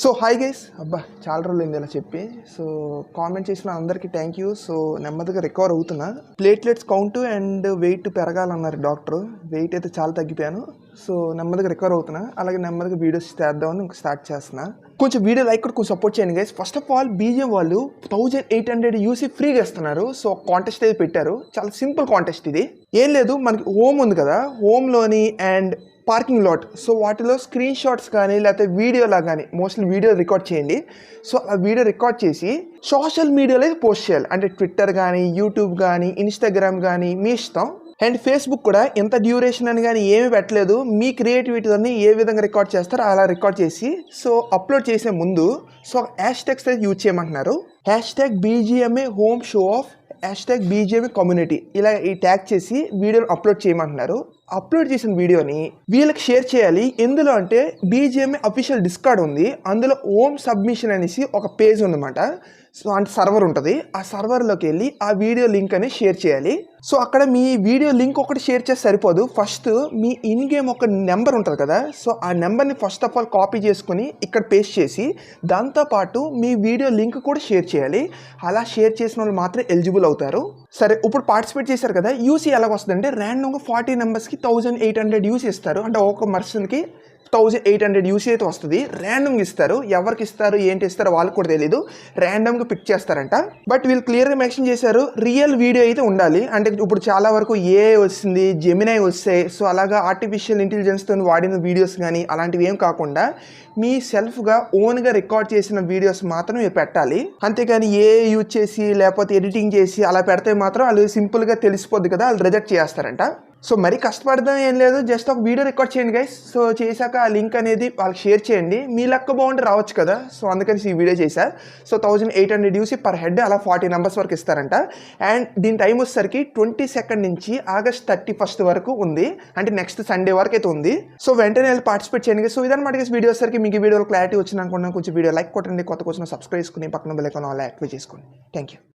So hi guys అబ్బా చాలా రోజులు అయింది ఇలా చెప్పి. సో కామెంట్ చేసిన అందరికీ థ్యాంక్ యూ సో నెమ్మదిగా రికవర్ అవుతున్నా. ప్లేట్లెట్స్ కౌంట్ అండ్ వెయిట్ పెరగాలన్నారు డాక్టర్ వెయిట్ అయితే చాలా తగ్గిపోయాను. సో నెమ్మదిగా రికవర్ అవుతున్నా. అలాగే నెమ్మదిగా వీడియోస్ చేద్దామని ఇంకా స్టార్ట్ చేస్తున్నా. కొంచెం వీడియో లైక్ కూడా కొంచెం సపోర్ట్ చేయండి guys first of all BGM వాళ్ళు థౌజండ్ ఎయిట్ హండ్రెడ్ యూసీ ఫ్రీగా ఇస్తున్నారు. సో కాంటెస్ట్ అయితే పెట్టారు. చాలా సింపుల్ కాంటెస్ట్ ఇది. ఏం లేదు మనకి హోమ్ ఉంది కదా. హోమ్లోని అండ్ పార్కింగ్ లాట్ సో వాటిలో స్క్రీన్ షాట్స్ కానీ లేకపోతే వీడియోలా కానీ మోస్ట్లీ వీడియో రికార్డ్ చేయండి. సో ఆ వీడియో రికార్డ్ చేసి సోషల్ మీడియాలో పోస్ట్ చేయాలి. అంటే ట్విట్టర్ కానీ యూట్యూబ్ కానీ ఇన్స్టాగ్రామ్ కానీ మీ ఇష్టం. అండ్ ఫేస్బుక్ కూడా ఎంత డ్యూరేషన్ అని కానీ ఏమీ పెట్టలేదు. మీ క్రియేటివిటీని ఏ విధంగా రికార్డ్ చేస్తారో అలా రికార్డ్ చేసి సో అప్లోడ్ చేసే ముందు సో హ్యాష్ ట్యాగ్స్ అయితే యూజ్ చేయమంటున్నారు hashtag BGMI home show off hashtag BGM community ఇలా ఈ ట్యాగ్ చేసి వీడియోని అప్లోడ్ చేయమంటున్నారు. అప్లోడ్ చేసిన వీడియోని వీళ్ళకి షేర్ చేయాలి. ఎందులో అంటే బీజేఎంఏ అఫీషియల్ డిస్కార్డ్ ఉంది. అందులో ఓమ్ సబ్మిషన్ అనేసి ఒక పేజ్ ఉందన్నమాట. సో అంటే సర్వర్ ఉంటుంది. ఆ సర్వర్లోకి వెళ్ళి ఆ వీడియో లింక్ అని షేర్ చేయాలి. సో అక్కడ మీ వీడియో లింక్ ఒకటి షేర్ చేస్తే సరిపోదు. ఫస్ట్ మీ ఇన్ గేమ్ ఒక నెంబర్ ఉంటుంది కదా సో ఆ నెంబర్ని ఫస్ట్ ఆఫ్ ఆల్ కాపీ చేసుకుని ఇక్కడ పేస్ట్ చేసి దాంతోపాటు మీ వీడియో లింక్ కూడా షేర్ చేయాలి. అలా షేర్ చేసిన వాళ్ళు మాత్రం ఎలిజిబుల్ అవుతారు. సరే ఇప్పుడు పార్టిసిపేట్ చేశారు కదా యూసీ ఎలా వస్తుందంటే ర్యాండమ్గా ఫార్టీ నెంబర్స్కి థౌజండ్ ఎయిట్ హండ్రెడ్ యూస్ ఇస్తారు. అంటే ఒక పర్సన్కి థౌజండ్ ఎయిట్ హండ్రెడ్ యూసీ అయితే వస్తుంది. ర్యాండమ్గా ఇస్తారు. ఎవరికి ఇస్తారు? ఏంటి ఇస్తారో వాళ్ళకి కూడా తెలియదు ర్యాండమ్గా పిక్ చేస్తారంట. బట్ వీళ్ళు క్లియర్గా మెన్షన్ చేశారు. రియల్ వీడియో అయితే ఉండాలి. అంటే ఇప్పుడు చాలా వరకు ఏ వస్తుంది జెమినై వస్తాయి సో అలాగా ఆర్టిఫిషియల్ ఇంటెలిజెన్స్తో వాడిన వీడియోస్ కానీ అలాంటివి ఏం కాకుండా మీ సెల్ఫ్గా ఓన్గా రికార్డ్ చేసిన వీడియోస్ మాత్రం మీరు పెట్టాలి అంతేకాని ఏ యూజ్ చేసి లేకపోతే ఎడిటింగ్ చేసి అలా పెడితే మాత్రం వాళ్ళు సింపుల్గా తెలిసిపోద్ది కదా వాళ్ళు రిజెక్ట్ చేస్తారంట. సో మరీ కష్టపడదాం ఏం లేదు జస్ట్ ఒక వీడియో రికార్డ్ చేయండి గైస్ సో చేశాక ఆ లింక్ అనేది వాళ్ళకి షేర్ చేయండి. మీ లెక్క బాగుంటే రావచ్చు కదా. సో అందుకని ఈ వీడియో చేశారు so thousand eight hundred UC per head అలా ఫార్టీ నెంబర్స్ వరకు ఇస్తారంట. అండ్ దీని టైం వచ్చేసరికి ట్వంటీ సెకండ్ నుంచి ఆగస్ట్ థర్టీ ఫస్ట్ వరకు ఉంది. అంటే నెక్స్ట్ సండే వరకు అయితే ఉంది. సో వెంటనే వెళ్ళి పార్టిసిపేట్ చేయండి సో ఇదన్నమాట వీడియో వచ్చేసరికి. మీకు వీడియో వీడియోలో క్లారిటీ వచ్చింది అనుకున్నాను కొంచెం వీడియో లైక్ కొట్టండి. కొత్త కోసం సబ్స్క్రైబ్ చేసుకుని పక్కన బెల్ ఐకాన్ అలా యాక్టివేట్ చేసుకోండి. Thank you